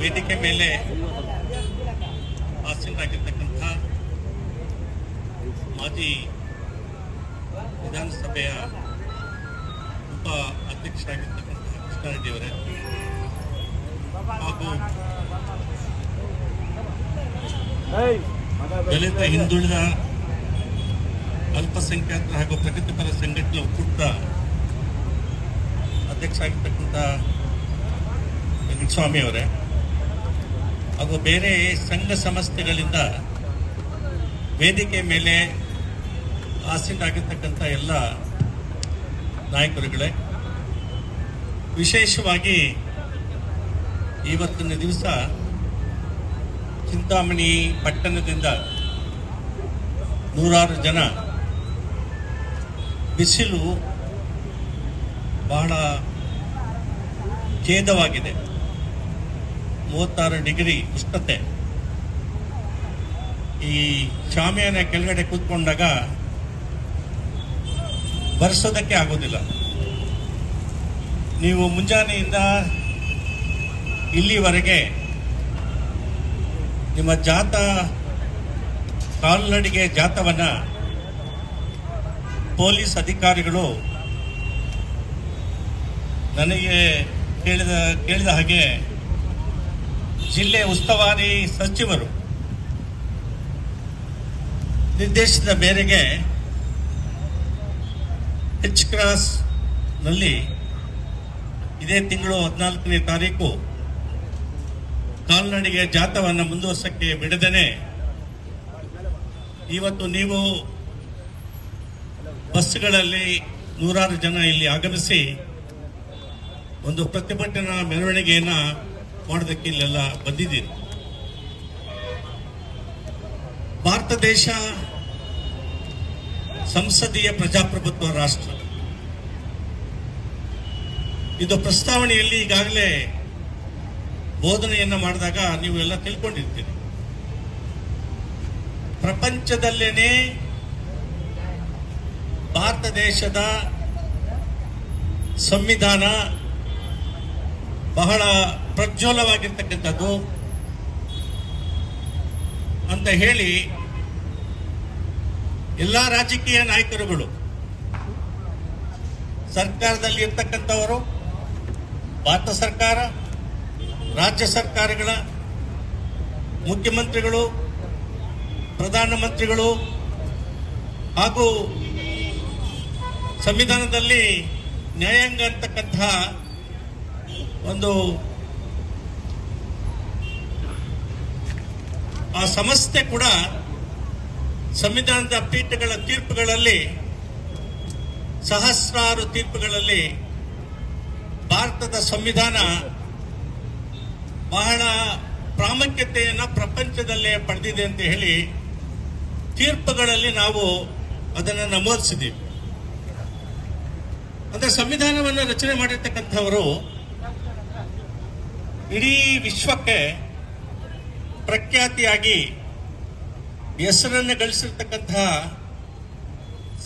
ವೇದಿಕೆ ಮೇಲೆ ಆಸೀನರಾಗಿರ್ತಕ್ಕಂಥ ಮಾಜಿ ವಿಧಾನಸಭೆಯ ಉಪ ಅಧ್ಯಕ್ಷರಾಗಿರ್ತಕ್ಕಂಥ ಕೃಷ್ಣಾರೆಡ್ಡಿಯವರೇ ಹಾಗೂ ದಲಿತ ಹಿಂದುಳಿದ ಅಲ್ಪಸಂಖ್ಯಾತರ ಹಾಗೂ ಪ್ರಗತಿಪರ ಸಂಘಟನೆ ಒಕ್ಕೂಟದ ಅಧ್ಯಕ್ಷ ಆಗಿರ್ತಕ್ಕಂಥ ಸ್ವಾಮಿ ಅವರೇ ಹಾಗೂ ಬೇರೆ ಸಂಘ ಸಂಸ್ಥೆಗಳಿಂದ ವೇದಿಕೆ ಮೇಲೆ ಆಸೀನರಾಗಿರ್ತಕ್ಕಂಥ ಎಲ್ಲ ನಾಯಕರುಗಳೇ, ವಿಶೇಷವಾಗಿ ಇವತ್ತಿನ ದಿವಸ ಚಿಂತಾಮಣಿ ಪಟ್ಟಣದಿಂದ ನೂರಾರು ಜನ ಬಿಸಿಲು ಬಹಳ ಖೇದವಾಗಿದೆ. ಮೂವತ್ತಾರು ಡಿಗ್ರಿ ಉಷ್ಣತೆ. ಈ ಶಾಮಿಯಾನ ಕೆಳಗಡೆ ಕೂತ್ಕೊಂಡಾಗ ಬರ್ಸೋದಕ್ಕೆ ಆಗೋದಿಲ್ಲ. ನೀವು ಮುಂಜಾನೆಯಿಂದ ಇಲ್ಲಿವರೆಗೆ ನಿಮ್ಮ ಜಾತ ಕಾಲ್ನಡಿಗೆ ಜಾತವನ್ನ ಪೊಲೀಸ್ ಅಧಿಕಾರಿಗಳು ನನಗೆ ಕೇಳಿದ ಕೇಳಿದ ಹಾಗೆ ಜಿಲ್ಲೆ ಉಸ್ತುವಾರಿ ಸಚಿವರು ನಿರ್ದೇಶನದ ಮೇರೆಗೆ ಎಚ್ ಕ್ರಾಸ್ನಲ್ಲಿ ಇದೇ ತಿಂಗಳು ಹದಿನಾಲ್ಕನೇ ತಾರೀಕು ಕಾಲ್ನಡಿಗೆ ಜಾಥವನ್ನು ಮುಂದುವರ್ಸಕ್ಕೆ ಬಿಡದೇನೆ ಇವತ್ತು ನೀವು ಬಸ್ಗಳಲ್ಲಿ ನೂರಾರು ಜನ ಇಲ್ಲಿ ಆಗಮಿಸಿ ಒಂದು ಪ್ರತಿಭಟನಾ ಮೆರವಣಿಗೆಯನ್ನ ಮಾಡೋದಕ್ಕೆ ಇಲ್ಲೆಲ್ಲ ಬಂದಿದ್ದೀರಿ. ಭಾರತ ದೇಶ ಸಂಸದೀಯ ಪ್ರಜಾಪ್ರಭುತ್ವ ರಾಷ್ಟ್ರ. ಇದು ಪ್ರಸ್ತಾವನೆಯಲ್ಲಿ ಈಗಾಗಲೇ ಬೋಧನೆಯನ್ನ ಮಾಡಿದಾಗ ನೀವು ಎಲ್ಲ ತಿಳ್ಕೊಂಡಿರ್ತೀರಿ. ಪ್ರಪಂಚದಲ್ಲೇನೆ ಭಾರತ ದೇಶದ ಸಂವಿಧಾನ ಬಹಳ ಪ್ರಜ್ವಲವಾಗಿರ್ತಕ್ಕಂಥದ್ದು ಅಂತ ಹೇಳಿ ಎಲ್ಲ ರಾಜಕೀಯ ನಾಯಕರುಗಳು, ಸರ್ಕಾರದಲ್ಲಿ ಇರ್ತಕ್ಕಂಥವರು, ಭಾರತ ಸರ್ಕಾರ, ರಾಜ್ಯ ಸರ್ಕಾರಗಳ ಮುಖ್ಯಮಂತ್ರಿಗಳು, ಪ್ರಧಾನಮಂತ್ರಿಗಳು ಹಾಗೂ ಸಂವಿಧಾನದಲ್ಲಿ ನ್ಯಾಯಾಂಗ ಅಂತಕ್ಕಂತಹ ಒಂದು ಆ ಸಂಸ್ಥೆ ಕೂಡ ಸಂವಿಧಾನದ ಪೀಠಗಳ ತೀರ್ಪುಗಳಲ್ಲಿ, ಸಹಸ್ರಾರು ತೀರ್ಪುಗಳಲ್ಲಿ ಭಾರತದ ಸಂವಿಧಾನ ಬಹಳ ಪ್ರಾಮುಖ್ಯತೆಯನ್ನು ಪ್ರಪಂಚದಲ್ಲೇ ಪಡೆದಿದೆ ಅಂತ ಹೇಳಿ ತೀರ್ಪುಗಳಲ್ಲಿ ನಾವು ಅದನ್ನು ನಮೂದಿಸಿದ್ದೀವಿ. ಅಂದರೆ ಸಂವಿಧಾನವನ್ನು ರಚನೆ ಮಾಡಿರ್ತಕ್ಕಂಥವರು ಇಡೀ ವಿಶ್ವಕ್ಕೆ ಪ್ರಖ್ಯಾತಿಯಾಗಿ ಹೆಸರನ್ನು ಗಳಿಸಿರ್ತಕ್ಕಂತಹ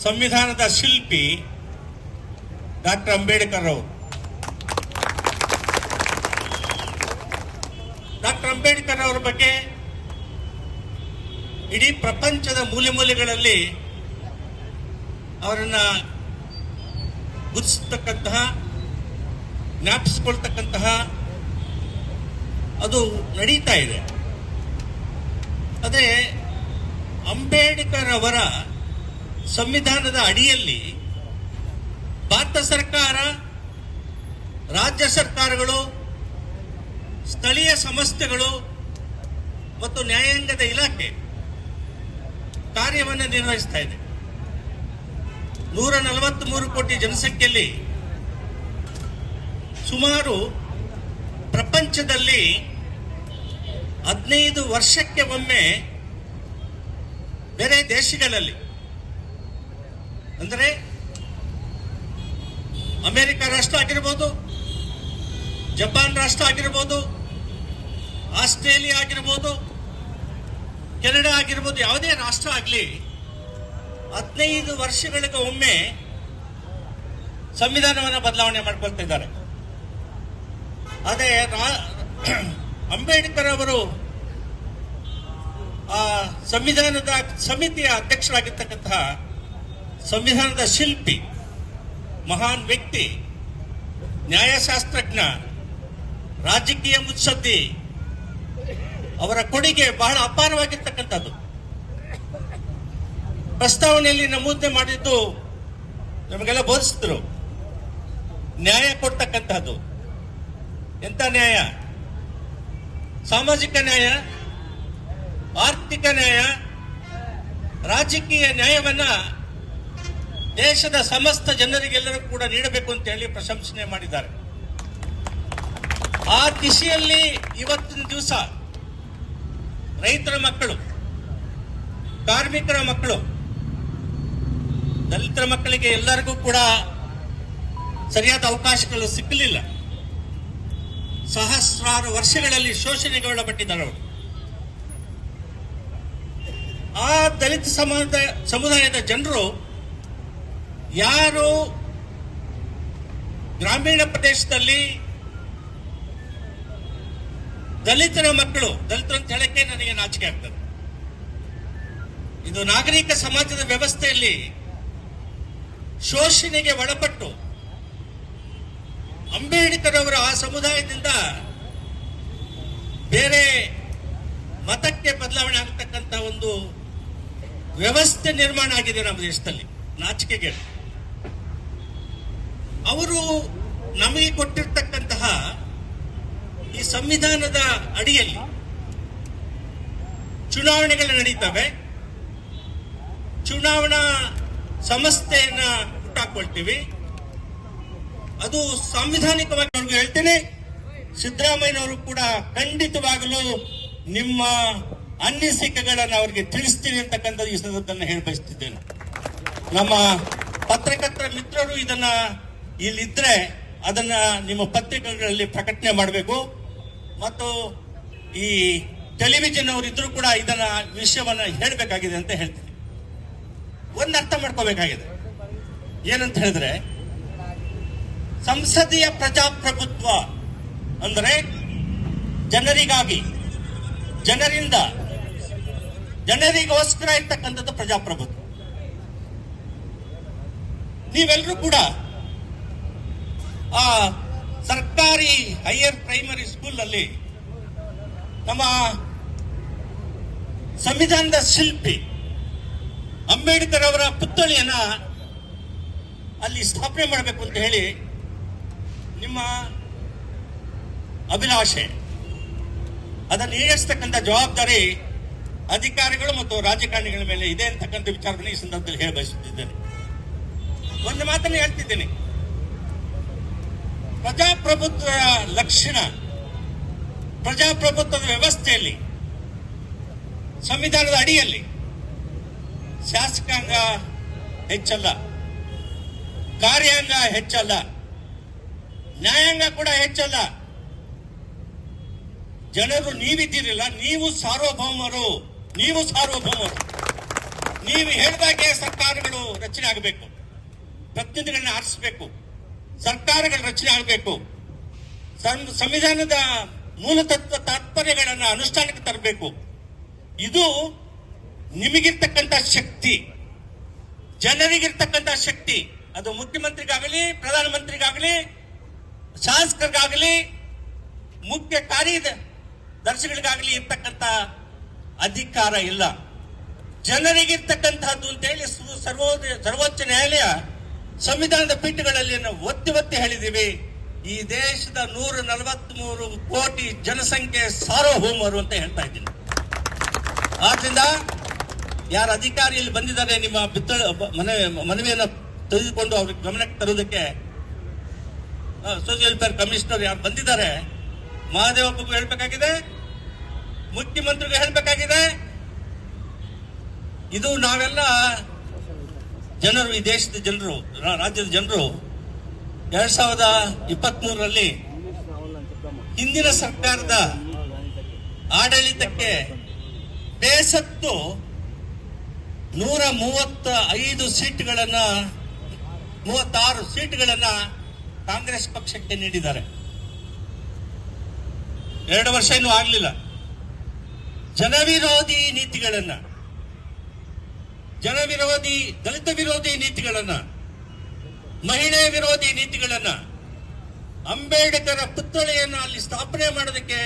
ಸಂವಿಧಾನದ ಶಿಲ್ಪಿ ಡಾಕ್ಟರ್ ಅಂಬೇಡ್ಕರ್ ಅವರು. ಡಾಕ್ಟರ್ ಅಂಬೇಡ್ಕರ್ ಅವರ ಬಗ್ಗೆ ಇಡೀ ಪ್ರಪಂಚದ ಮೂಲೆ ಮೂಲೆಗಳಲ್ಲಿ ಅವರನ್ನ ಗುರುತಿಸ್ತಕ್ಕಂತಹ, ಜ್ಞಾಪಿಸ್ಕೊಳ್ತಕ್ಕಂತಹ ಅದು ನಡೀತಾ ಇದೆ. ಅದೇ ಅಂಬೇಡ್ಕರ್ ಅವರ ಸಂವಿಧಾನದ ಅಡಿಯಲ್ಲಿ ಭಾರತ ಸರ್ಕಾರ, ರಾಜ್ಯ ಸರ್ಕಾರಗಳು, ಸ್ಥಳೀಯ ಸಂಸ್ಥೆಗಳು ಮತ್ತು ನ್ಯಾಯಾಂಗದ ಇಲಾಖೆ ಕಾರ್ಯವನ್ನು ನಿರ್ವಹಿಸ್ತಾ ಇದೆ. ನೂರ ನಲವತ್ಮೂರು ಕೋಟಿ ಜನಸಂಖ್ಯೆಯಲ್ಲಿ ಸುಮಾರು ಪ್ರಪಂಚದಲ್ಲಿ ಹದಿನೈದು ವರ್ಷಕ್ಕೆ ಒಮ್ಮೆ ಬೇರೆ ದೇಶಗಳಲ್ಲಿ, ಅಂದರೆ ಅಮೆರಿಕ ರಾಷ್ಟ್ರ ಆಗಿರ್ಬೋದು, ಜಪಾನ್ ರಾಷ್ಟ್ರ ಆಗಿರ್ಬೋದು, ಆಸ್ಟ್ರೇಲಿಯಾ ಆಗಿರ್ಬೋದು, ಕೆನಡಾ ಆಗಿರ್ಬೋದು, ಯಾವುದೇ ರಾಷ್ಟ್ರ ಆಗಲಿ, ಹದಿನೈದು ವರ್ಷಗಳಿಗೆ ಒಮ್ಮೆ ಸಂವಿಧಾನವನ್ನು ಬದಲಾವಣೆ ಮಾಡ್ಕೊಳ್ತಾ ಇದ್ದಾರೆ. ಅದೇ ಅಂಬೇಡ್ಕರ್ ಅವರು ಆ ಸಂವಿಧಾನದ ಸಮಿತಿಯ ಅಧ್ಯಕ್ಷರಾಗಿರ್ತಕ್ಕಂತಹ ಸಂವಿಧಾನದ ಶಿಲ್ಪಿ, ಮಹಾನ್ ವ್ಯಕ್ತಿ, ನ್ಯಾಯಶಾಸ್ತ್ರಜ್ಞ, ರಾಜಕೀಯ ಮುತ್ಸದ್ದಿ ಅವರ ಕೊಡುಗೆ ಬಹಳ ಅಪಾರವಾಗಿರ್ತಕ್ಕಂಥದ್ದು. ಪ್ರಸ್ತಾವನೆಯಲ್ಲಿ ನಮೂದನೆ ಮಾಡಿದ್ದು ನಮಗೆಲ್ಲ ಬೋಧಿಸಿದ್ರು. ನ್ಯಾಯ ಕೊಡ್ತಕ್ಕಂಥದ್ದು. ಎಂತ ನ್ಯಾಯ? ಸಾಮಾಜಿಕ ನ್ಯಾಯ? ಆರ್ಥಿಕ ನ್ಯಾಯ? ರಾಜಕೀಯ ನ್ಯಾಯವನ್ನ ದೇಶದ ಸಮಸ್ತ ಜನರಿಗೆಲ್ಲರೂ ಕೂಡ ನೀಡಬೇಕು ಅಂತ ಹೇಳಿ ಪ್ರಶಂಸನೆ ಮಾಡಿದ್ದಾರೆ. ಆ ದಿಶೆಯಲ್ಲಿ ಇವತ್ತಿನ ದಿವಸ ರೈತರ ಮಕ್ಕಳು, ಕಾರ್ಮಿಕರ ಮಕ್ಕಳು, ದಲಿತರ ಮಕ್ಕಳಿಗೆ ಎಲ್ಲರಿಗೂ ಕೂಡ ಸರಿಯಾದ ಅವಕಾಶಗಳು ಸಿಕ್ಕಲಿಲ್ಲ. ಸಹಸ್ರಾರು ವರ್ಷಗಳಲ್ಲಿ ಶೋಷಣೆಗೆ ಒಳಪಟ್ಟಿದ್ದಾರೆ ಅವರು. ಆ ದಲಿತ ಸಮುದಾಯ, ಸಮುದಾಯದ ಜನರು ಯಾರು ಗ್ರಾಮೀಣ ಪ್ರದೇಶದಲ್ಲಿ ದಲಿತರ ಮಕ್ಕಳು, ದಲಿತರು ಅಂತ ಹೇಳಕ್ಕೆ ನನಗೆ ನಾಚಿಕೆ ಆಗ್ತದೆ. ಇದು ನಾಗರಿಕ ಸಮಾಜದ ವ್ಯವಸ್ಥೆಯಲ್ಲಿ ಶೋಷಣೆಗೆ ಒಳಪಟ್ಟು ಅಂಬೇಡ್ಕರ್ ಅವರ ಆ ಸಮುದಾಯದಿಂದ ಬೇರೆ ಮತಕ್ಕೆ ಬದಲಾವಣೆ ಆಗ್ತಕ್ಕಂಥ ಒಂದು ವ್ಯವಸ್ಥೆ ನಿರ್ಮಾಣ ಆಗಿದೆ ನಮ್ಮ ದೇಶದಲ್ಲಿ ನಾಚಿಕೆಗೆ ಅವರು ನಮಗೆ ಕೊಟ್ಟಿರ್ತಕ್ಕಂತಹ ಈ ಸಂವಿಧಾನದ ಅಡಿಯಲ್ಲಿ ಚುನಾವಣೆಗಳು ನಡೀತವೆ. ಚುನಾವಣಾ ಸಂಸ್ಥೆಯನ್ನ ಹುಟ್ಟಾಕೊಳ್ತೀವಿ ಅದು ಸಾಂವಿಧಾನಿಕವಾಗಿ ಅವ್ರಿಗೆ ಹೇಳ್ತೇನೆ. ಸಿದ್ದರಾಮಯ್ಯನವರು ಕೂಡ ಖಂಡಿತವಾಗಲೂ ನಿಮ್ಮ ಅನ್ನಿಸಿಕೆಗಳನ್ನು ಅವರಿಗೆ ತಿಳಿಸ್ತೀನಿ ಅಂತಕ್ಕಂಥದ್ದು ಈ ಸಂದರ್ಭದಲ್ಲಿ ಹೇಳಿ ಬಯಸ್ತಿದ್ದೇನೆ. ನಮ್ಮ ಪತ್ರಕರ್ತರ ಮಿತ್ರರು ಇದನ್ನ ಇಲ್ಲಿದ್ರೆ ಅದನ್ನ ನಿಮ್ಮ ಪತ್ರಿಕೆಗಳಲ್ಲಿ ಪ್ರಕಟಣೆ ಮಾಡಬೇಕು. ಮತ್ತು ಈ ಟೆಲಿವಿಷನ್ ಅವರಿದ್ರು ಕೂಡ ಇದನ್ನ ವಿಷಯವನ್ನ ಹೇಳಬೇಕಾಗಿದೆ ಅಂತ ಹೇಳ್ತೀನಿ. ಒಂದು ಅರ್ಥ ಮಾಡ್ಕೋಬೇಕಾಗಿದೆ. ಏನಂತ ಹೇಳಿದ್ರೆ ಸಂಸದೀಯ ಪ್ರಜಾಪ್ರಭುತ್ವ ಅಂದರೆ ಜನರಿಗಾಗಿ, ಜನರಿಂದ, ಜನರಿಗೋಸ್ಕರ ಇರ್ತಕ್ಕಂಥದ್ದು ಪ್ರಜಾಪ್ರಭುತ್ವ. ನೀವೆಲ್ಲರೂ ಕೂಡ ಆ ಸರ್ಕಾರಿ ಹೈಯರ್ ಪ್ರೈಮರಿ ಸ್ಕೂಲ್ ಅಲ್ಲಿ ನಮ್ಮ ಸಂವಿಧಾನದ ಶಿಲ್ಪಿ ಅಂಬೇಡ್ಕರ್ ಅವರ ಪುತ್ಥಳಿಯನ್ನ ಅಲ್ಲಿ ಸ್ಥಾಪನೆ ಮಾಡಬೇಕು ಅಂತ ಹೇಳಿ ನಿಮ್ಮ ಅಭಿಲಾಷೆ. ಅದನ್ನು ಈಡೇರಿಸ್ತಕ್ಕಂಥ ಜವಾಬ್ದಾರಿ ಅಧಿಕಾರಿಗಳು ಮತ್ತು ರಾಜಕಾರಣಿಗಳ ಮೇಲೆ ಇದೆ ಅಂತಕ್ಕಂಥ ವಿಚಾರವನ್ನು ಈ ಸಂದರ್ಭದಲ್ಲಿ ಹೇಳ ಬಯಸುತ್ತಿದ್ದೇನೆ. ಒಂದು ಮಾತನ್ನು ಹೇಳ್ತಿದ್ದೇನೆ. ಪ್ರಜಾಪ್ರಭುತ್ವ ಲಕ್ಷಣ, ಪ್ರಜಾಪ್ರಭುತ್ವದ ವ್ಯವಸ್ಥೆಯಲ್ಲಿ, ಸಂವಿಧಾನದ ಅಡಿಯಲ್ಲಿ ಶಾಸಕಾಂಗ ಹೆಚ್ಚಲ್ಲ, ಕಾರ್ಯಾಂಗ ಹೆಚ್ಚಲ್ಲ. ನ್ಯಾಯಾಂಗ ಕೂಡ ಹೆಚ್ಚಲ್ಲ. ಜನರು ನೀವಿದ್ದೀರಿಲ್ಲ, ನೀವು ಸಾರ್ವಭೌಮರು ನೀವು ಸಾರ್ವಭೌಮರು. ನೀವು ಹೇಳಿದಾಗೆ ಸರ್ಕಾರಗಳು ರಚನೆ ಆಗಬೇಕು. ಪ್ರತಿನಿಧಿಗಳನ್ನ ಆರಿಸಬೇಕು. ಸರ್ಕಾರಗಳ ರಚನೆ ಆಗಬೇಕು. ಸಂವಿಧಾನದ ಮೂಲ ತತ್ವ ತಾತ್ಪರ್ಯಗಳನ್ನು ಅನುಷ್ಠಾನಕ್ಕೆ ತರಬೇಕು. ಇದು ನಿಮಗಿರ್ತಕ್ಕಂಥ ಶಕ್ತಿ. ಜನರಿಗಿರ್ತಕ್ಕಂಥ ಶಕ್ತಿ. ಅದು ಮುಖ್ಯಮಂತ್ರಿಗಾಗಲಿ, ಪ್ರಧಾನಮಂತ್ರಿಗಾಗಲಿ ಶಾಸಕರಿಗಾಗಲಿ ಮುಖ್ಯ ಕಾರ್ಯದರ್ಶಿಗಳಿಗಾಗಲಿ ಇರ್ತಕ್ಕಂಥ ಅಧಿಕಾರ ಇಲ್ಲ. ಜನರಿಗಿರ್ತಕ್ಕಂಥದ್ದು ಅಂತ ಹೇಳಿ ಸು- ಸರ್ವೋದಯ ಸರ್ವೋಚ್ಚ ನ್ಯಾಯಾಲಯ ಸಂವಿಧಾನದ ಪೀಠಗಳಲ್ಲಿ ನಾವು ಒತ್ತಿ ಒತ್ತಿ ಹೇಳಿದ್ದೀವಿ. ಈ ದೇಶದ ನೂರ ನಲವತ್ಮೂರು ಕೋಟಿ ಜನಸಂಖ್ಯೆ ಸಾರ್ವಭೌಮರು ಅಂತ ಹೇಳ್ತಾ ಇದ್ದೀನಿ. ಆದ್ರಿಂದ ಯಾರ ಅಧಿಕಾರಿ ಇಲ್ಲಿ ಬಂದಿದ್ದಾರೆ ನಿಮ್ಮ ಬಿತ್ತ ಮನೆ ಮನವಿಯನ್ನು ತೆಗೆದುಕೊಂಡು ಅವ್ರಿಗೆ ಗಮನಕ್ಕೆ ತರುವುದಕ್ಕೆ ಸೋಷಿಯಲ್ ವೆಲ್ಫೇರ್ ಕಮಿಷನರ್ ಯಾರು ಬಂದಿದ್ದಾರೆ ಮಹಾದೇವಪ್ಪಗೂ ಹೇಳ್ಬೇಕಾಗಿದೆ, ಮುಖ್ಯಮಂತ್ರಿಗೂ ಹೇಳ್ಬೇಕಾಗಿದೆ. ಇದು ನಾವೆಲ್ಲ ಜನರು, ಈ ದೇಶದ ಜನರು ರಾಜ್ಯದ ಜನರು, ಎರಡ್ ಸಾವಿರದ ಇಪ್ಪತ್ತ್ ಮೂರರಲ್ಲಿ ಹಿಂದಿನ ಸರ್ಕಾರದ ಆಡಳಿತಕ್ಕೆ ಬೇಸತ್ತು ನೂರ ಮೂವತ್ತ ಐದು ಸೀಟ್ಗಳನ್ನ, ಮೂವತ್ತಾರು ಸೀಟ್ಗಳನ್ನ ಕಾಂಗ್ರೆಸ್ ಪಕ್ಷಕ್ಕೆ ನೀಡಿದ್ದಾರೆ. ಎರಡು ವರ್ಷ ಇನ್ನೂ ಆಗಲಿಲ್ಲ. ಜನವಿರೋಧಿ ನೀತಿಗಳನ್ನ, ಜನವಿರೋಧಿ, ದಲಿತ ವಿರೋಧಿ ನೀತಿಗಳನ್ನ, ಮಹಿಳೆ ವಿರೋಧಿ ನೀತಿಗಳನ್ನ ಅಂಬೇಡ್ಕರ್ ಪುತ್ಥಳಿಯನ್ನು ಅಲ್ಲಿ ಸ್ಥಾಪನೆ ಮಾಡೋದಕ್ಕೆ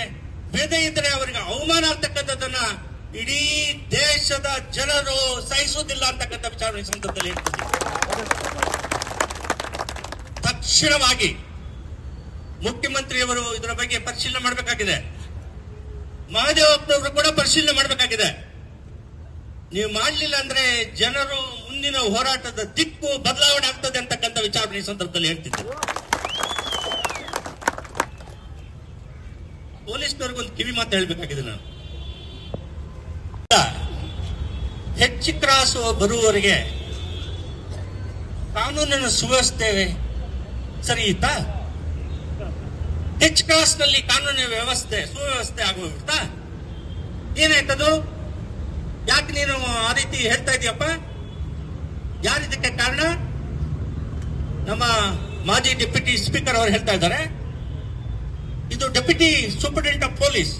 ಭೇದ ಇದ್ರೆ ಅವರಿಗೆ ಅವಮಾನ ಆಗ್ತಕ್ಕಂಥದ್ದನ್ನ ಇಡೀ ದೇಶದ ಜನರು ಸಹಿಸುವುದಿಲ್ಲ ಅಂತಕ್ಕಂಥ ವಿಚಾರ ಈ ಸಂದರ್ಭದಲ್ಲಿ ಹೇಳ್ತೀನಿ ತಕ್ಷಣವಾಗಿ ಮುಖ್ಯಮಂತ್ರಿಯವರು ಇದರ ಬಗ್ಗೆ ಪರಿಶೀಲನೆ ಮಾಡಬೇಕಾಗಿದೆ. ಮಹಾದೇವಪ್ಪನವರು ಕೂಡ ಪರಿಶೀಲನೆ ಮಾಡಬೇಕಾಗಿದೆ. ನೀವು ಮಾಡಲಿಲ್ಲ ಅಂದ್ರೆ ಜನರು ಮುಂದಿನ ಹೋರಾಟದ ದಿಕ್ಕು ಬದಲಾವಣೆ ಆಗ್ತದೆ ಅಂತಕ್ಕಂಥ ವಿಚಾರ ಈ ಸಂದರ್ಭದಲ್ಲಿ ಹೇಳ್ತಿದ್ದೆ. ಪೊಲೀಸ್ನವ್ರಿಗೊಂದು ಕಿವಿ ಮಾತು ಹೇಳ್ಬೇಕಾಗಿದೆ ನಾನು. ಹೆಚ್ಚು ಕ್ರಾಸು ಬರುವವರಿಗೆ ಕಾನೂನಿನ ಸುವ್ಯವಸ್ಥೆ ಸರಿ ಇತ್ತಾ ಹೆಚ್ ಕ್ರಾಸ್ನಲ್ಲಿ ಕಾನೂನಿನ ವ್ಯವಸ್ಥೆ, ಸುವ್ಯವಸ್ಥೆ ಆಗೋಗ್ಬಿಡ್ತಾ ಏನಾಯ್ತದು? ಯಾಕೆ ನೀನು ಆ ರೀತಿ ಹೇಳ್ತಾ ಇದೀಯಪ್ಪ? ಯಾರಿದಕ್ಕೆ ಕಾರಣ? ನಮ್ಮ ಮಾಜಿ ಡೆಪ್ಯೂಟಿ ಸ್ಪೀಕರ್ ಅವರು ಹೇಳ್ತಾ ಇದ್ದಾರೆ. ಇದು ಡೆಪ್ಯೂಟಿ ಸೂಪರಿಂಟೆಂಡೆಂಟ್ ಆಫ್ ಪೊಲೀಸ್.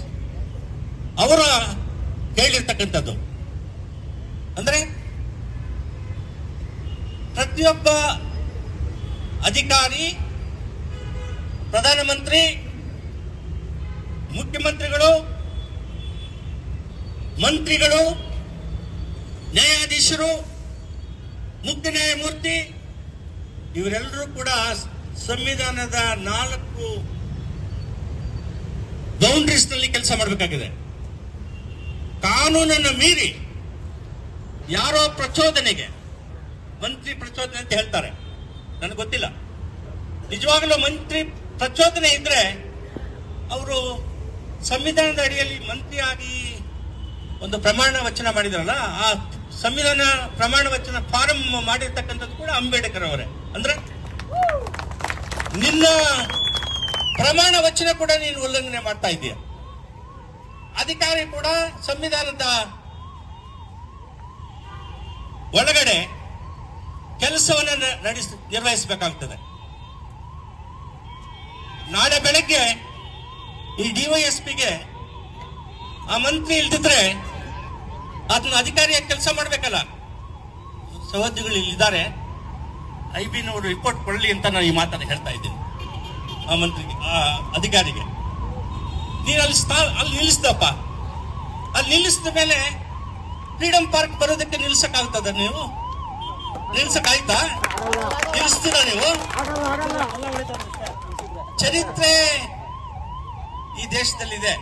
ಅವರ ಹೇಳಿರ್ತಕ್ಕಂಥದ್ದು ಅಂದ್ರೆ ಪ್ರತಿಯೊಬ್ಬ ಅಧಿಕಾರಿ, ಪ್ರಧಾನಮಂತ್ರಿ, ಮುಖ್ಯಮಂತ್ರಿಗಳು, ಮಂತ್ರಿಗಳು, ನ್ಯಾಯಾಧೀಶರು, ಮುಖ್ಯ ನ್ಯಾಯಮೂರ್ತಿ, ಇವರೆಲ್ಲರೂ ಕೂಡ ಸಂವಿಧಾನದ ನಾಲ್ಕು ಬೌಂಡ್ರೀಸ್ನಲ್ಲಿ ಕೆಲಸ ಮಾಡಬೇಕಾಗಿದೆ. ಕಾನೂನನ್ನು ಮೀರಿ ಯಾರೋ ಪ್ರಚೋದನೆಗೆ, ಮಂತ್ರಿ ಪ್ರಚೋದನೆ ಅಂತ ಹೇಳ್ತಾರೆ. ನನಗೆ ಗೊತ್ತಿಲ್ಲ. ನಿಜವಾಗಲೂ ಮಂತ್ರಿ ಪ್ರಚೋದನೆ ಇದ್ರೆ ಅವರು ಸಂವಿಧಾನದ ಅಡಿಯಲ್ಲಿ ಮಂತ್ರಿಯಾಗಿ ಒಂದು ಪ್ರಮಾಣ ವಚನ ಮಾಡಿದ್ರಲ್ಲ, ಆ ಸಂವಿಧಾನ ಪ್ರಮಾಣ ವಚನ ಫಾರಂ ಮಾಡಿರ್ತಕ್ಕಂಥದ್ದು ಕೂಡ ಅಂಬೇಡ್ಕರ್ ಅವರೇ. ಅಂದ್ರೆ ನಿನ್ನ ಪ್ರಮಾಣ ವಚನ ಕೂಡ ನೀನು ಉಲ್ಲಂಘನೆ ಮಾಡ್ತಾ ಇದೀಯ ಅಧಿಕಾರಿ ಕೂಡ ಸಂವಿಧಾನದ ಒಳಗಡೆ ಕೆಲಸವನ್ನು ನಡೆಸ, ನಿರ್ವಹಿಸಬೇಕಾಗ್ತದೆ. ನಾಳೆ ಬೆಳಗ್ಗೆ ಈ ಡಿವೈಎಸ್ಪಿಗೆ ಆ ಮಂತ್ರಿ ಇಲ್ದಿದ್ರೆ ಅದನ್ನ ಅಧಿಕಾರಿಯಾಗಿ ಕೆಲಸ ಮಾಡ್ಬೇಕಲ್ಲ. ಸಹೋದ್ಯೋಗಿಗಳು ಇಲ್ಲಿದ್ದಾರೆ ಐ ಬಿ ನೋಡು ರಿಪೋರ್ಟ್ ಕೊಡಲಿ ಅಂತ ನಾನು ಈ ಮಾತನ್ನು ಹೇಳ್ತಾ ಇದ್ದೀನಿ. ಆ ಮಂತ್ರಿಗೆ, ಆ ಅಧಿಕಾರಿಗೆ. ನೀನು ಅಲ್ಲಿ ಸ್ಥಾ, ಅಲ್ಲಿ ನಿಲ್ಲಿಸ್ದಪ್ಪ. ಅಲ್ಲಿ ನಿಲ್ಲಿಸಿದ ಮೇಲೆ ಫ್ರೀಡಂ ಪಾರ್ಕ್ ಬರೋದಕ್ಕೆ ನಿಲ್ಸಕ್ಕಾಗ್ತದ ನೀವು? ನಿಲ್ಸಕ್ಕಾಯ್ತಾ? ನಿಲ್ಸ್ತೀರ ನೀವು? ಚರಿತ್ರೆ ಈ ದೇಶದಲ್ಲಿದೆ.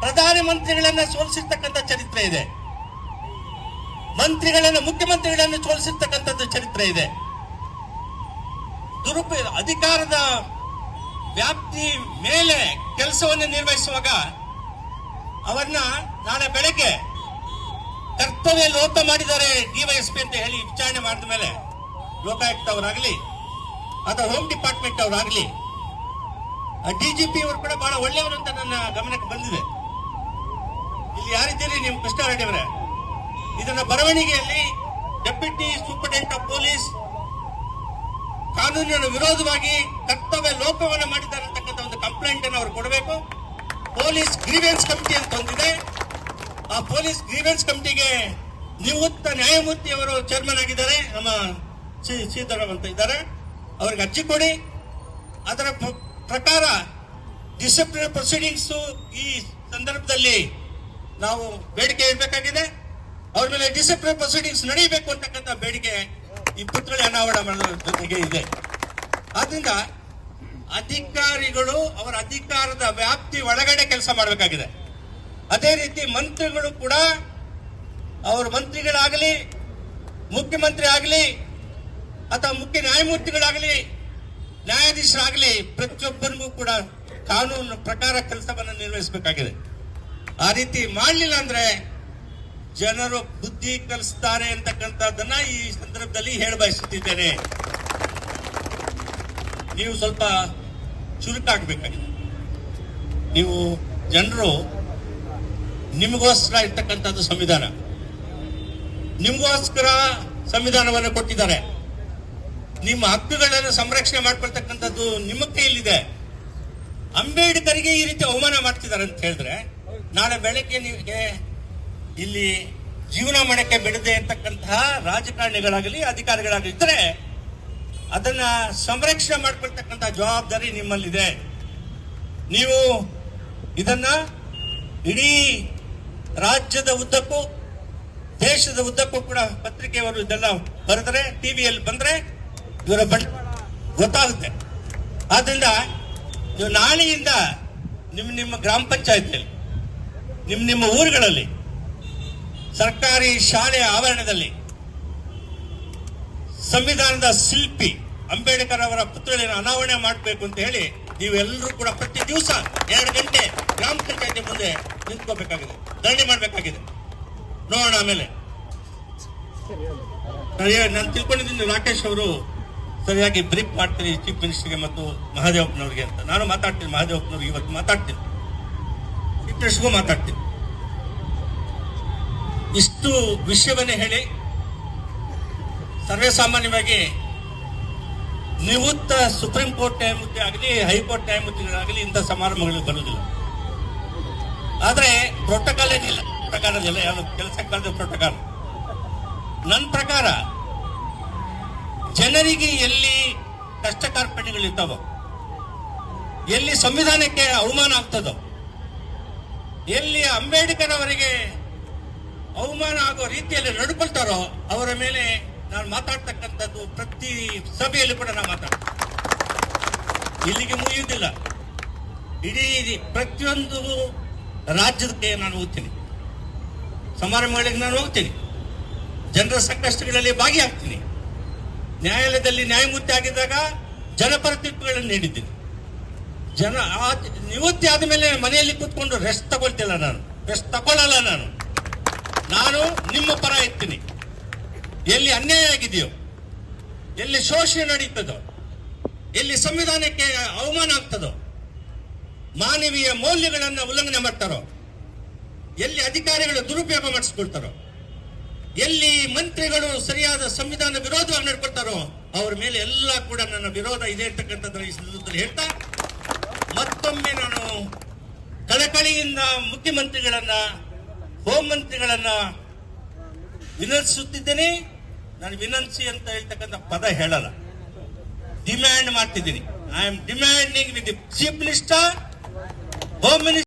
ಪ್ರಧಾನ ಮಂತ್ರಿಗಳನ್ನ ಸೋಲಿಸಿರ್ತಕ್ಕಂಥ ಚರಿತ್ರೆ ಇದೆ. ಮಂತ್ರಿಗಳನ್ನ, ಮುಖ್ಯಮಂತ್ರಿಗಳನ್ನು ಸೋಲಿಸಿರ್ತಕ್ಕಂಥದ್ದು ಚರಿತ್ರೆ ಇದೆ. ದುರುಪಯೋಗ, ಅಧಿಕಾರದ ವ್ಯಾಪ್ತಿ ಮೇಲೆ ಕೆಲಸವನ್ನು ನಿರ್ವಹಿಸುವಾಗ ಅವರನ್ನ ನಾಳೆ ಬೆಳಗ್ಗೆ ಕರ್ತವ್ಯ ಲೋಪ ಮಾಡಿದ್ದಾರೆ ಡಿವೈಎಸ್ಪಿ ಅಂತ ಹೇಳಿ ವಿಚಾರಣೆ ಮಾಡಿದ ಮೇಲೆ ಲೋಕಾಯುಕ್ತ ಅವರಾಗಲಿ ಅಥವಾ ಹೋಮ್ ಡಿಪಾರ್ಟ್ಮೆಂಟ್ ಅವರಾಗಲಿ ಡಿಜಿಪಿ ಅವರು ಕೂಡ ಬಹಳ ಒಳ್ಳೆಯವರು ಅಂತ ನನ್ನ ಗಮನಕ್ಕೆ ಬಂದಿದೆ. ಇಲ್ಲಿ ಯಾರಿದ್ದೀರಿ ನೀವು ಕೃಷ್ಣಾರೆಡ್ಡಿ ಅವರೇ? ಇದನ್ನ ಬರವಣಿಗೆಯಲ್ಲಿ ಡೆಪ್ಯೂಟಿ ಸೂಪರಿಂಟೆಂಡೆಂಟ್ ಆಫ್ ಪೊಲೀಸ್ ಕಾನೂನಿನ ವಿರೋಧವಾಗಿ ಕರ್ತವ್ಯ ಲೋಪವನ್ನು ಮಾಡಿದ್ದಾರೆ ಅಂತಕ್ಕಂಥ ಒಂದು ಕಂಪ್ಲೇಂಟ್ ಅನ್ನು ಅವರು ಕೊಡಬೇಕು. ಪೊಲೀಸ್ ಗ್ರೀವೆನ್ಸ್ ಕಮಿಟಿ ಅಂತ ಹೊಂದಿದೆ ಆ ಪೊಲೀಸ್ ಗ್ರೀವೆನ್ಸ್ ಕಮಿಟಿಗೆ ನಿವೃತ್ತ ನ್ಯಾಯಮೂರ್ತಿ ಅವರು ಚೇರ್ಮನ್ ಆಗಿದ್ದಾರೆ. ನಮ್ಮ ಶ್ರೀಧರಂ ಅಂತ ಇದ್ದಾರೆ. ಅವ್ರಿಗೆ ಅರ್ಜಿ ಕೊಡಿ. ಅದರ ಪ್ರಕಾರ ಡಿಸಿಪ್ಲಿನರಿ ಪ್ರೊಸೀಡಿಂಗ್ಸ್ ಈ ಸಂದರ್ಭದಲ್ಲಿ ನಾವು ಬೇಡಿಕೆ ಇರಬೇಕಾಗಿದೆ ಅವ್ರ ಮೇಲೆ ಡಿಸಿಪ್ಲಿನರಿ ಪ್ರೊಸೀಡಿಂಗ್ಸ್ ನಡೀಬೇಕು ಅಂತಕ್ಕಂಥ ಬೇಡಿಕೆ ಈ ಪುತ್ಥಳಿ ಅನಾವರಣ ಮಾಡೋದ್ರ ಜೊತೆಗೆ ಇದೆ. ಆದ್ರಿಂದ ಅಧಿಕಾರಿಗಳು ಅವರ ಅಧಿಕಾರದ ವ್ಯಾಪ್ತಿ ಒಳಗಡೆ ಕೆಲಸ ಮಾಡಬೇಕಾಗಿದೆ. ಅದೇ ರೀತಿ ಮಂತ್ರಿಗಳು ಕೂಡ ಅವರು ಮಂತ್ರಿಗಳಾಗಲಿ, ಮುಖ್ಯಮಂತ್ರಿ ಆಗಲಿ, ಅಥವಾ ಮುಖ್ಯ ನ್ಯಾಯಮೂರ್ತಿಗಳಾಗಲಿ, ನ್ಯಾಯಾಧೀಶರಾಗಲಿ, ಪ್ರತಿಯೊಬ್ಬರಿಗೂ ಕೂಡ ಕಾನೂನು ಪ್ರಕಾರ ಕೆಲಸವನ್ನು ನಿರ್ವಹಿಸಬೇಕಾಗಿದೆ. ಆ ರೀತಿ ಮಾಡಲಿಲ್ಲ ಅಂದ್ರೆ ಜನರು ಬುದ್ಧಿ ಕಲಿಸ್ತಾರೆ ಅಂತಕ್ಕಂಥದ್ದನ್ನ ಈ ಸಂದರ್ಭದಲ್ಲಿ ಹೇಳ ಬಯಸುತ್ತಿದ್ದೇನೆ ನೀವು ಸ್ವಲ್ಪ ಚುರುಕಾಗಬೇಕಾಗಿದೆ. ನೀವು ಜನರು ನಿಮಗೋಸ್ಕರ ಇರ್ತಕ್ಕಂಥದ್ದು ಸಂವಿಧಾನ. ನಿಮಗೋಸ್ಕರ ಸಂವಿಧಾನವನ್ನು ಕೊಟ್ಟಿದ್ದಾರೆ. ನಿಮ್ಮ ಹಕ್ಕುಗಳನ್ನು ಸಂರಕ್ಷಣೆ ಮಾಡ್ಕೊಳ್ತಕ್ಕಂಥದ್ದು ನಿಮ್ಮ ಕೈಯಲ್ಲಿದೆ ಅಂಬೇಡ್ಕರ್ಗೆ ಈ ರೀತಿ ಅವಮಾನ ಮಾಡ್ತಿದ್ದಾರೆ ಅಂತ ಹೇಳಿದ್ರೆ, ನಾಳೆ ಬೆಳಗ್ಗೆ ನಿಮಗೆ ಇಲ್ಲಿ ಜೀವನ ಮಾಡಕ್ಕೆ ಬಿಡದೆ ಇರ್ತಕ್ಕಂತಹ ರಾಜಕಾರಣಿಗಳಾಗಲಿ, ಅಧಿಕಾರಿಗಳಾಗಲಿ ಇದ್ರೆ ಅದನ್ನ ಸಂರಕ್ಷಣೆ ಮಾಡ್ಕೊಳ್ತಕ್ಕಂಥ ಜವಾಬ್ದಾರಿ ನಿಮ್ಮಲ್ಲಿದೆ. ನೀವು ಇದನ್ನ ಇಡೀ ರಾಜ್ಯದ ಉದ್ದಕ್ಕೂ, ದೇಶದ ಉದ್ದಕ್ಕೂ ಕೂಡ ಪತ್ರಿಕೆಯವರು ಇದೆಲ್ಲ ಬರೆದ್ರೆ, ಟಿವಿಯಲ್ಲಿ ಬಂದ್ರೆ ಇವರ ಬಂಡವಾಳ ಗೊತ್ತಾಗುತ್ತೆ. ಆದ್ರಿಂದ ನೀವು ನಾಳೆಯಿಂದ ನಿಮ್ಮ ನಿಮ್ಮ ಗ್ರಾಮ ಪಂಚಾಯತಿಯಲ್ಲಿ ನಿಮ್ಮ ನಿಮ್ಮ ಊರುಗಳಲ್ಲಿ, ಸರ್ಕಾರಿ ಶಾಲೆಯ ಆವರಣದಲ್ಲಿ ಸಂವಿಧಾನದ ಶಿಲ್ಪಿ ಅಂಬೇಡ್ಕರ್ ಅವರ ಪುತ್ರಳಿನ ಅನಾವರಣೆ ಮಾಡಬೇಕು ಅಂತ ಹೇಳಿ ನೀವೆಲ್ಲರೂ ಕೂಡ ಪ್ರತಿ ದಿವಸ ಎರಡು ಗಂಟೆ ಗ್ರಾಮ ಪಂಚಾಯತಿ ಮುಂದೆ ನಿಂತ್ಕೋಬೇಕಾಗಿದೆ. ಧರಣಿ ಮಾಡಬೇಕಾಗಿದೆ. ನೋಡೋಣ ಆಮೇಲೆ. ನಾನು ತಿಳ್ಕೊಂಡಿದ್ದೀನಿ ರಾಕೇಶ್ ಅವರು ಸರಿಯಾಗಿ ಬ್ರೀಫ್ ಮಾಡ್ತೀನಿ ಚೀಫ್ ಮಿನಿಸ್ಟರ್ಗೆ ಮತ್ತು ಮಹಾದೇವಪ್ಪನವ್ರಿಗೆ ಅಂತ. ನಾನು ಮಾತಾಡ್ತೀನಿ ಮಹಾದೇವಪ್ಪನವ್ರಿಗೆ ಇವತ್ತು ಮಾತಾಡ್ತೀನಿ. ಚೀಫ್ ಮಿನಿಸ್ಟರ್ಗೂ ಮಾತಾಡ್ತೀನಿ. ಇಷ್ಟು ವಿಷಯವನ್ನೇ ಹೇಳಿ ಸರ್ವೇ ಸಾಮಾನ್ಯವಾಗಿ ನಿವೃತ್ತ ಸುಪ್ರೀಂ ಕೋರ್ಟ್ ನ್ಯಾಯಮೂರ್ತಿ ಆಗಲಿ, ಹೈಕೋರ್ಟ್ ನ್ಯಾಯಮೂರ್ತಿಗಳಾಗಲಿ ಇಂಥ ಸಮಾರಂಭಗಳು ಬರುವುದಿಲ್ಲ. ಆದರೆ ಪ್ರೋಟೋಕಾಲ್ ಏನಿಲ್ಲ. ಪ್ರಕಾರ ಕೆಲಸಕ್ಕೆ ಬರೆದ ಪ್ರೋಟೋಕಾಲ್ ನನ್ನ ಪ್ರಕಾರ, ಜನರಿಗೆ ಎಲ್ಲಿ ಕಷ್ಟ ಕಾರ್ಪಣ್ಯಗಳಿರ್ತಾವೋ, ಎಲ್ಲಿ ಸಂವಿಧಾನಕ್ಕೆ ಅವಮಾನ ಆಗ್ತದೋ, ಎಲ್ಲಿ ಅಂಬೇಡ್ಕರ್ ಅವರಿಗೆ ಅವಮಾನ ಆಗೋ ರೀತಿಯಲ್ಲಿ ನಡ್ಕೊಳ್ತಾರೋ, ಅವರ ಮೇಲೆ ನಾನು ಮಾತಾಡ್ತಕ್ಕಂಥದ್ದು ಪ್ರತಿ ಸಭೆಯಲ್ಲಿ ಕೂಡ ನಾನು ಮಾತಾಡ್ತೀನಿ. ಇಲ್ಲಿಗೆ ಮುಗಿಯುವುದಿಲ್ಲ. ಇಡೀ ಪ್ರತಿಯೊಂದು ರಾಜ್ಯಕ್ಕೆ ನಾನು ಹೋಗ್ತೀನಿ. ಸಮಾರಂಭಗಳಿಗೆ ನಾನು ಹೋಗ್ತೀನಿ. ಜನರ ಸಂಕಷ್ಟಗಳಲ್ಲಿ ಭಾಗಿಯಾಗ್ತೀನಿ. ನ್ಯಾಯಾಲಯದಲ್ಲಿ ನ್ಯಾಯಮೂರ್ತಿ ಆಗಿದ್ದಾಗ ಜನಪರ ತೀರ್ಪುಗಳನ್ನು ನೀಡಿದ್ದೀನಿ. ಜನ ಆ ನಿವೃತ್ತಿ ಆದ ಮೇಲೆ ಮನೆಯಲ್ಲಿ ಕೂತ್ಕೊಂಡು ರೆಸ್ಟ್ ತಗೊಳ್ತಿಲ್ಲ ನಾನು. ರೆಸ್ಟ್ ತಗೊಳ್ಳಲ್ಲ ನಾನು. ನಾನು ನಿಮ್ಮ ಪರ ಇರ್ತೀನಿ. ಎಲ್ಲಿ ಅನ್ಯಾಯ ಆಗಿದೆಯೋ, ಎಲ್ಲಿ ಶೋಷಣೆ ನಡೀತದೋ, ಎಲ್ಲಿ ಸಂವಿಧಾನಕ್ಕೆ ಅವಮಾನ ಆಗ್ತದೋ, ಮಾನವೀಯ ಮೌಲ್ಯಗಳನ್ನು ಉಲ್ಲಂಘನೆ ಮಾಡ್ತಾರೋ, ಎಲ್ಲಿ ಅಧಿಕಾರಿಗಳು ದುರುಪಯೋಗ ಮಾಡಿಸ್ಕೊಳ್ತಾರೋ, ಎಲ್ಲಿ ಮಂತ್ರಿಗಳು ಸರಿಯಾದ ಸಂವಿಧಾನ ವಿರೋಧವಾಗಿ ನಡ್ಕೊಳ್ತಾರೋ ಅವ್ರ ಮೇಲೆ ಎಲ್ಲ ಕೂಡ ನನ್ನ ವಿರೋಧ ಇದೆ ಅಂತಕ್ಕಂಥದ್ದನ್ನ ಈ ಸಂದರ್ಭದಲ್ಲಿ ಹೇಳ್ತಾ, ಮತ್ತೊಮ್ಮೆ ನಾನು ಕಳಕಳಿಯಿಂದ ಮುಖ್ಯಮಂತ್ರಿಗಳನ್ನ, ಹೋಮ್ ಮಂತ್ರಿಗಳನ್ನ ವಿನಂತಿಸುತ್ತಿದ್ದೇನೆ. ನಾನು ವಿನಂತಿ ಅಂತ ಹೇಳ್ತಕ್ಕಂಥ ಪದ ಹೇಳಲ್ಲ. ಡಿಮ್ಯಾಂಡ್ ಮಾಡ್ತಿದ್ದೀನಿ. I am demanding with chief minister home minister